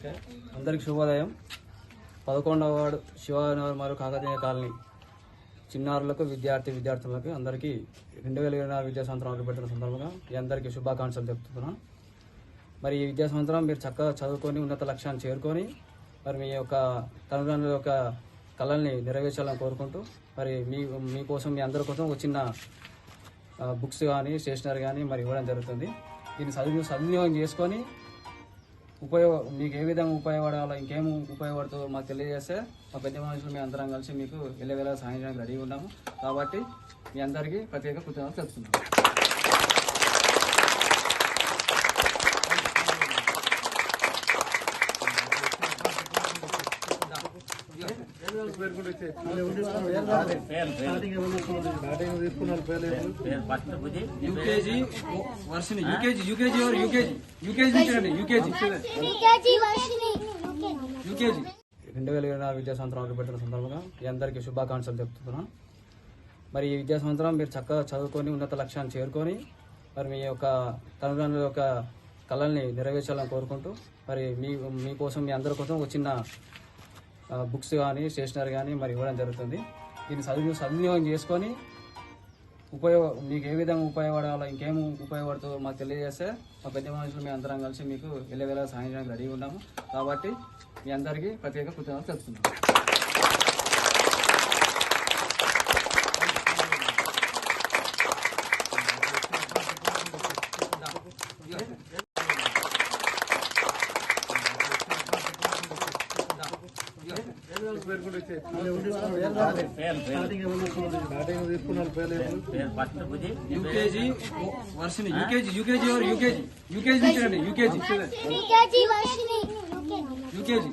అందరికి శుభోదయం. పదకొండవ వార్డు శివనగర్ మరియు కాకతీయ కాలనీ చిన్నారులకు విద్యార్థి విద్యార్థులకు అందరికీ రెండు వేల ఇరవై విద్యా సంవత్సరం అడుగుపెట్టిన సందర్భంగా మీ అందరికీ శుభాకాంక్షలు చెప్తున్నాను మరి ఈ విద్యా సంవత్సరం మీరు చక్కగా చదువుకొని ఉన్నత లక్ష్యాన్ని చేరుకొని మరి మీ యొక్క తల్లిదండ్రుల యొక్క కళల్ని నెరవేర్చాలని కోరుకుంటూ మరి మీ మీకోసం మీ అందరి కోసం ఒక చిన్న బుక్స్ కానీ స్టేషనరీ కానీ మరి ఇవ్వడం జరుగుతుంది. దీన్ని సద్వినియోగం సద్వినియోగం చేసుకొని ఉపయోగ మీకు ఏ విధంగా ఉపయోగపడాలో ఇంకేం ఉపయోగపడుతుందో మాకు తెలియజేస్తే మా పెద్ద మనుషులు మీ అందరం కలిసి మీకు వెళ్ళవేళ సాయం చేయడానికి రెడీగా ఉన్నాము కాబట్టి మీ అందరికీ ప్రత్యేక కృతజ్ఞతలు తెలుపుతున్నాము. యూకేజీ వర్షిని యూకేజీ యూకేజీ ఎవరు యూకేజీ యూకేజీ నుంచి రండి యూకేజీ యూకేజీ వర్షిని యూకేజీ రెండు వేల ఇరవై నాలుగు విద్యా సంవత్సరం అడుగుపెట్టిన సందర్భంగా మీ అందరికీ శుభాకాంక్షలు చెప్తున్నాను మరి ఈ విద్యా సంవత్సరం మీరు చక్కగా చదువుకొని ఉన్నత లక్ష్యాన్ని చేరుకొని మరి మీ యొక్క తల్లిదండ్రుల యొక్క కళల్ని నెరవేర్చాలని కోరుకుంటూ మరి మీ మీకోసం మీ అందరి కోసం ఒక చిన్న బుక్స్ కానీ స్టేషనరీ కానీ మరి ఇవ్వడం జరుగుతుంది. దీన్ని సద్వినియోగం సద్వినియోగం చేసుకొని ఉపయోగ మీకు ఏ విధంగా ఉపయోగపడాలో ఇంకేం ఉపయోగపడుతుందో మాకు తెలియజేస్తే మా పెద్ద మనుషులు మీ అందరం కలిసి మీకు వెళ్ళవేళ సాయం చేయడానికి రెడీగా ఉన్నాము కాబట్టి మీ అందరికీ ప్రత్యేక కృతజ్ఞతలు తెలుపుతున్నాము యూకేజీ వర్షిని యూకేజీ యూకేజీ ఎవరు యూకేజీ. యూకేజీ నుంచి యూకేజీ. యూకేజీ.